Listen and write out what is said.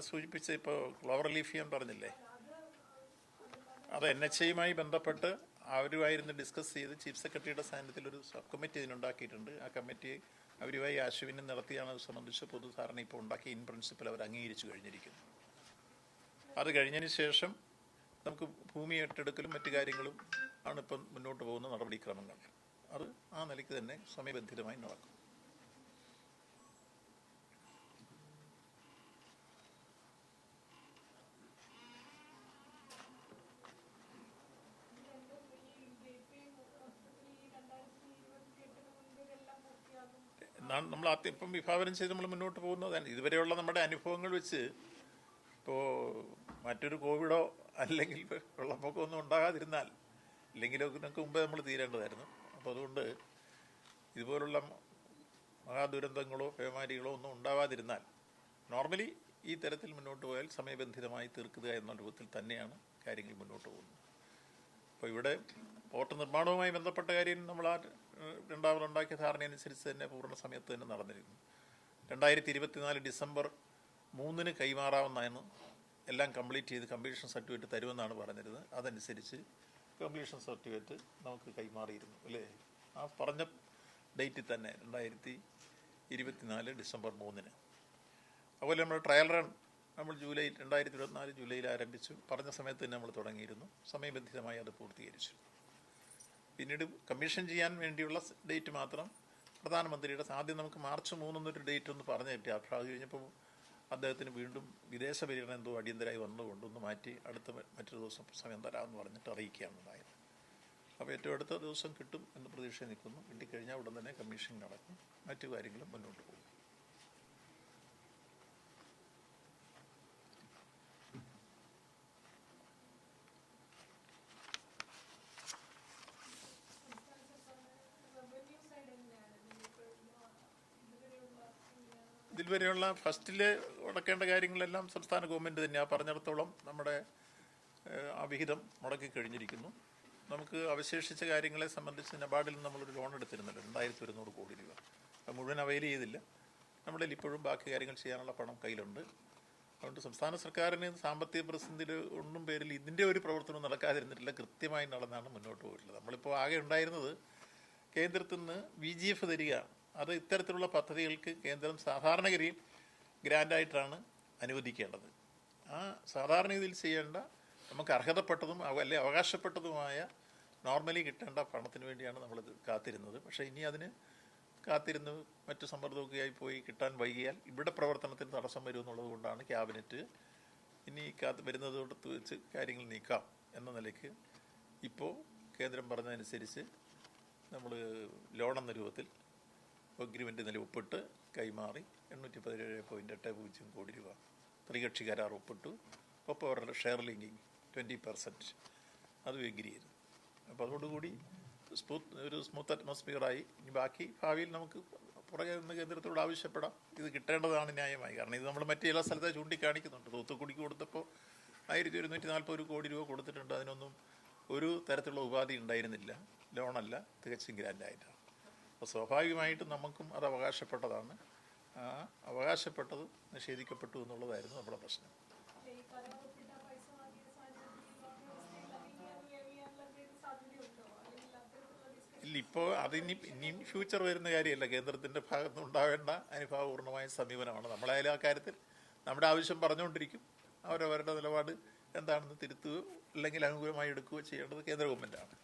സൂചിപ്പിച്ച ഇപ്പോൾ Clover leaf ഞാൻ പറഞ്ഞില്ലേ? അത് എൻ എച്ച് ഐയുമായി ബന്ധപ്പെട്ട് അവരുമായിരുന്നു ഡിസ്കസ് ചെയ്ത് ചീഫ് സെക്രട്ടറിയുടെ സാന്നിധ്യത്തിൽ ഒരു സബ് കമ്മിറ്റി ഇതിനുണ്ടാക്കിയിട്ടുണ്ട്. ആ കമ്മിറ്റി അവരുമായി ആശുവിനെ നടത്തിയാണ് അത് സംബന്ധിച്ച് പൊതുധാരണ ഇപ്പോൾ ഉണ്ടാക്കി. ഇൻ പ്രിൻസിപ്പൽ അവർ അംഗീകരിച്ചു കഴിഞ്ഞിരിക്കുന്നു. അത് കഴിഞ്ഞതിന് ശേഷം നമുക്ക് ഭൂമി ഏറ്റെടുക്കലും മറ്റു കാര്യങ്ങളും ആണ് ഇപ്പം മുന്നോട്ട് പോകുന്ന നടപടിക്രമങ്ങൾ. അത് ആ നിലയ്ക്ക് തന്നെ സമയബന്ധിതമായി നടക്കും. നമ്മൾ ആദ്യം ഇപ്പം വിഭാവനം ചെയ്ത് നമ്മൾ മുന്നോട്ട് പോകുന്നതാണ് ഇതുവരെയുള്ള നമ്മുടെ അനുഭവങ്ങൾ വെച്ച് ഇപ്പോൾ മറ്റൊരു കോവിഡോ അല്ലെങ്കിൽ വെള്ളപ്പൊക്കമോ ഒന്നും ഉണ്ടാകാതിരുന്നാൽ ഇല്ലെങ്കിലും നമുക്ക് മുമ്പേ നമ്മൾ തീരേണ്ടതായിരുന്നു. അപ്പോൾ അതുകൊണ്ട് ഇതുപോലുള്ള മഹാദുരന്തങ്ങളോ പേമാരികളോ ഒന്നും ഉണ്ടാവാതിരുന്നാൽ നോർമലി ഈ തരത്തിൽ മുന്നോട്ട് പോയാൽ സമയബന്ധിതമായി തീർക്കുക എന്ന രൂപത്തിൽ തന്നെയാണ് കാര്യങ്ങൾ മുന്നോട്ട് പോകുന്നത്. അപ്പോൾ ഇവിടെ പോർട്ട് നിർമ്മാണവുമായി ബന്ധപ്പെട്ട കാര്യം നമ്മൾ ആ ഏഹ്, ധാരണ ധാരണയനുസരിച്ച് തന്നെ പൂർണ സമയത്ത് തന്നെ നടന്നിരുന്നു. രണ്ടായിരത്തി ഇരുപത്തിനാല് ഡിസംബർ മൂന്നിന് കൈമാറാവുന്നതാണ് എല്ലാം കംപ്ലീറ്റ് ചെയ്ത് കംപ്ലീഷൻ സർട്ടിഫിക്കറ്റ് തരുമെന്നാണ് പറഞ്ഞിരുന്നത്. അതനുസരിച്ച് കംപ്ലീഷൻ സർട്ടിഫിക്കറ്റ് നമുക്ക് കൈമാറിയിരുന്നു അല്ലേ? ആ പറഞ്ഞ ഡേറ്റിൽ തന്നെ രണ്ടായിരത്തി ഇരുപത്തിനാല് ഡിസംബർ മൂന്നിന്. അതുപോലെ നമ്മൾ ട്രയൽ റൺ നമ്മൾ ജൂലൈ രണ്ടായിരത്തി ഇരുപത്തിനാല് ജൂലൈയിൽ ആരംഭിച്ചു. പറഞ്ഞ സമയത്ത് തന്നെ നമ്മൾ തുടങ്ങിയിരുന്നു. സമയബന്ധിതമായി അത് പൂർത്തീകരിച്ചു. പിന്നീട് കമ്മീഷൻ ചെയ്യാൻ വേണ്ടിയുള്ള ഡേറ്റ് മാത്രം പ്രധാനമന്ത്രിയുടെ ആദ്യം നമുക്ക് മാർച്ച് മൂന്നെന്നൊരു ഡേറ്റ് ഒന്ന് പറഞ്ഞു കിട്ടി. അപ്പോൾ അത് കഴിഞ്ഞപ്പോൾ അദ്ദേഹത്തിന് വീണ്ടും വിദേശ പര്യടനം എന്തോ അടിയന്തരമായി വന്നതുകൊണ്ട് ഒന്ന് മാറ്റി അടുത്ത മറ്റൊരു ദിവസം സമയം തരാമെന്ന് പറഞ്ഞിട്ട് അറിയിക്കുകയാണ് ഉണ്ടായത് അപ്പോൾ ഏറ്റവും അടുത്ത ദിവസം കിട്ടും എന്ന് പ്രതീക്ഷയിൽ നിൽക്കുന്നു. കിട്ടിക്കഴിഞ്ഞാൽ ഉടൻ തന്നെ കമ്മീഷൻ നടക്കും. മറ്റു കാര്യങ്ങളും മുന്നോട്ട് പോകും. ഇതിൽ വരെയുള്ള ഫസ്റ്റിൽ മുടക്കേണ്ട കാര്യങ്ങളെല്ലാം സംസ്ഥാന ഗവൺമെന്റ് തന്നെയാണ് പറഞ്ഞിടത്തോളം നമ്മുടെ ആ വിഹിതം മുടക്കി കഴിഞ്ഞിരിക്കുന്നു. നമുക്ക് അവശേഷിച്ച കാര്യങ്ങളെ സംബന്ധിച്ച് നബാർഡിൽ നിന്ന് നമ്മളൊരു ലോൺ എടുത്തിരുന്നില്ല രണ്ടായിരത്തി ഒരുന്നൂറ് കോടി രൂപ. അത് മുഴുവൻ അവൈൽ ചെയ്തില്ല. നമ്മുടെ ഇപ്പോഴും ബാക്കി കാര്യങ്ങൾ ചെയ്യാനുള്ള പണം കയ്യിലുണ്ട്. അതുകൊണ്ട് സംസ്ഥാന സർക്കാരിന് സാമ്പത്തിക പ്രതിസന്ധിയിൽ ഒന്നും പേരിൽ ഇതിന്റെ ഒരു പ്രവർത്തനം നടക്കാതിരുന്നിട്ടില്ല. കൃത്യമായി നടന്നാണ് മുന്നോട്ട് പോയിട്ടുള്ളത്. നമ്മളിപ്പോൾ ആകെ ഉണ്ടായിരുന്നത് കേന്ദ്രത്തിൽ നിന്ന് വി ജി എഫ് തരിക അത് ഇത്തരത്തിലുള്ള പദ്ധതികൾക്ക് കേന്ദ്രം സാധാരണഗതിയിൽ ഗ്രാൻഡായിട്ടാണ് അനുവദിക്കേണ്ടത്. ആ സാധാരണഗതിയിൽ ചെയ്യേണ്ട നമുക്ക് അർഹതപ്പെട്ടതും അല്ലെ അവകാശപ്പെട്ടതുമായ നോർമലി കിട്ടേണ്ട പണത്തിന് വേണ്ടിയാണ് നമ്മളിത് കാത്തിരുന്നത്. പക്ഷേ ഇനി അതിന് കാത്തിരുന്ന് മറ്റു സമ്മർദ്ദമൊക്കെയായി പോയി കിട്ടാൻ വൈകിയാൽ ഇവിടെ പ്രവർത്തനത്തിന് തടസ്സം വരും എന്നുള്ളത് കൊണ്ടാണ് ക്യാബിനറ്റ് ഇനി കാത്ത് വരുന്നതോടത്ത് വെച്ച് കാര്യങ്ങൾ നീക്കാം എന്ന നിലയ്ക്ക് ഇപ്പോൾ കേന്ദ്രം പറഞ്ഞതനുസരിച്ച് നമ്മൾ ലോൺ എന്ന രൂപത്തിൽ അഗ്രിമെന്റ് നില ഒപ്പിട്ട് കൈമാറി എണ്ണൂറ്റി പതിനേഴ് പോയിന്റ് എട്ട് പൂജ്യം കോടി രൂപ. ത്രികക്ഷി കരാർ ഒപ്പിട്ടു. ഒപ്പം അവരുടെ ഷെയർ ലിങ്കിങ് ട്വന്റി പെർസെന്റ് അതും എഗ്രി ചെയ്തു അപ്പോൾ അതോടുകൂടി സ്മൂത്ത് ഒരു സ്മൂത്ത് അറ്റ്മോസ്ഫിയറായി ഇനി ബാക്കി ഭാവിയിൽ നമുക്ക് പുറകെ നിന്ന് കേന്ദ്രത്തോട് ആവശ്യപ്പെടാം. ഇത് കിട്ടേണ്ടതാണ് ന്യായമായി. കാരണം ഇത് നമ്മൾ മറ്റു ചില സ്ഥലത്തെ ചൂണ്ടിക്കാണിക്കുന്നുണ്ട്. തൂത്തുക്കുടിക്ക് കൊടുത്തപ്പോൾ ആയിരത്തി ഒരുന്നൂറ്റി നാൽപ്പത് കോടി രൂപ കൊടുത്തിട്ടുണ്ട്. അതിനൊന്നും ഒരു തരത്തിലുള്ള ഉപാധി ഉണ്ടായിരുന്നില്ല. ലോണല്ല തികച്ചും ഗ്രാൻഡായിട്ടാണ്. അപ്പോൾ സ്വാഭാവികമായിട്ടും നമുക്കും അത് അവകാശപ്പെട്ടതാണ്. അവകാശപ്പെട്ടത് നിഷേധിക്കപ്പെട്ടു എന്നുള്ളതായിരുന്നു നമ്മുടെ പ്രശ്നം. ഇല്ല ഇപ്പോൾ അതിനി ഇനിയും ഫ്യൂച്ചർ വരുന്ന കാര്യമല്ല. കേന്ദ്രത്തിന്റെ ഭാഗത്തുനിന്ന് ഉണ്ടാവേണ്ട അനുഭാവപൂർണമായ സമീപനമാണ്. നമ്മളായാലും ആ കാര്യത്തിൽ നമ്മുടെ ആവശ്യം പറഞ്ഞുകൊണ്ടിരിക്കും. അവരവരുടെ നിലപാട് എന്താണെന്ന് തിരുത്തുകയോ അല്ലെങ്കിൽ അനുകൂലമായി എടുക്കുകയോ ചെയ്യേണ്ടത് കേന്ദ്ര ഗവൺമെന്റാണ്